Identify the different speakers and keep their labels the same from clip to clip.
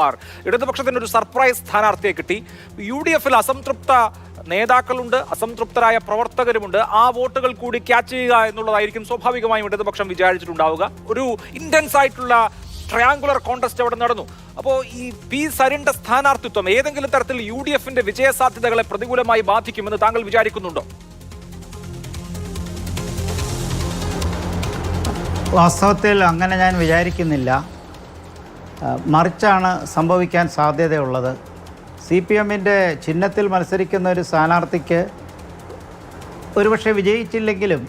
Speaker 1: ഇടതുപക്ഷത്തിന് ഒരു സർപ്രൈസ് സ്ഥാനാർത്ഥിയെ കിട്ടി. യു ഡി എഫിൽ അസംതൃപ്ത നേതാക്കളുണ്ട് അസംതൃപ്തരായ പ്രവർത്തകരുമുണ്ട്. ആ വോട്ടുകൾ കൂടി ക്യാച്ച് ചെയ്യുക എന്നുള്ളതായിരിക്കും സ്വാഭാവികമായും ഇടതുപക്ഷം വിചാരിച്ചിട്ടുണ്ടാവുക. ഒരു ഇന്റൻസ് ആയിട്ടുള്ള ട്രയാങ്കുലർ കോൺടെസ്റ്റ് അവിടെ നടന്നു. അപ്പോൾ ഈ പി സരിന്റെ സ്ഥാനാർത്ഥിത്വം ഏതെങ്കിലും തരത്തിൽ യു ഡി എഫിന്റെ വിജയസാധ്യതകളെ പ്രതികൂലമായി ബാധിക്കുമെന്ന് താങ്കൾ വിചാരിക്കുന്നുണ്ടോ?
Speaker 2: വാസ്തവത്തിൽ അങ്ങനെ ഞാൻ വിചാരിക്കുന്നില്ല. മറിച്ചാണ് സംഭവിക്കാൻ സാധ്യതയുള്ളത്. സി പി എമ്മിന്റെ ചിഹ്നത്തിൽ മത്സരിക്കുന്ന ഒരു സ്ഥാനാർത്ഥിക്ക് ഒരുപക്ഷെ വിജയിച്ചില്ലെങ്കിലും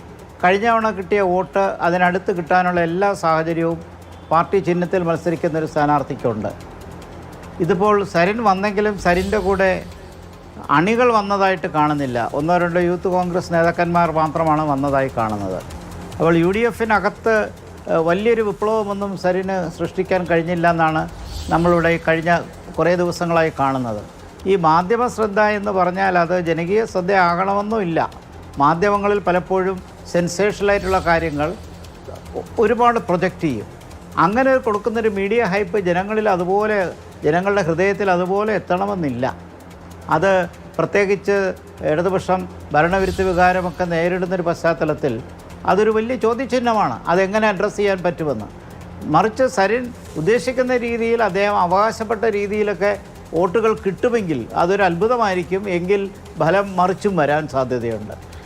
Speaker 2: കഴിഞ്ഞ തവണ കിട്ടിയ വോട്ട് അതിനടുത്ത് കിട്ടാനുള്ള എല്ലാ സാഹചര്യവും പാർട്ടി ചിഹ്നത്തിൽ മത്സരിക്കുന്ന ഒരു സ്ഥാനാർത്ഥിക്കുണ്ട്. ഇതിപ്പോൾ സരിൻ വന്നെങ്കിലും സരിന്റെ കൂടെ അണികൾ വന്നതായിട്ട് കാണുന്നില്ല. ഒന്നോ രണ്ടോ യൂത്ത് കോൺഗ്രസ് നേതാക്കന്മാർ മാത്രമാണ് വന്നതായി കാണുന്നത്. അപ്പോൾ യു ഡി എഫിനകത്ത് വലിയൊരു വിപ്ലവമൊന്നും സരിന് സൃഷ്ടിക്കാൻ കഴിഞ്ഞില്ല എന്നാണ് നമ്മളിവിടെ കഴിഞ്ഞ കുറേ ദിവസങ്ങളായി കാണുന്നത്. ഈ മാധ്യമ ശ്രദ്ധ എന്ന് പറഞ്ഞാൽ അത് ജനകീയ ശ്രദ്ധ ആകണമെന്നുമില്ല മാധ്യമങ്ങളിൽ പലപ്പോഴും സെൻസേഷണലായിട്ടുള്ള കാര്യങ്ങൾ ഒരുപാട് പ്രൊജക്റ്റ് ചെയ്യും. അങ്ങനെ കൊടുക്കുന്നൊരു മീഡിയ ഹൈപ്പ് ജനങ്ങളിൽ അതുപോലെ ജനങ്ങളുടെ ഹൃദയത്തിൽ അതുപോലെ എത്തണമെന്നില്ല. അത് പ്രത്യേകിച്ച് ഇടതുപക്ഷം ഭരണവിരുദ്ധ വികാരമൊക്കെ നേരിടുന്നൊരു പശ്ചാത്തലത്തിൽ അതൊരു വലിയ ചോദ്യചിഹ്നമാണ്. അതെങ്ങനെ അഡ്രസ്സ് ചെയ്യാൻ പറ്റുമെന്ന്. മറിച്ച് സരിൻ ഉദ്ദേശിക്കുന്ന രീതിയിൽ അദ്ദേഹം അവകാശപ്പെട്ട രീതിയിലൊക്കെ വോട്ടുകൾ കിട്ടുമെങ്കിൽ അതൊരു അത്ഭുതമായിരിക്കും എങ്കിൽ ഫലം മറിച്ചും വരാൻ സാധ്യതയുണ്ട്.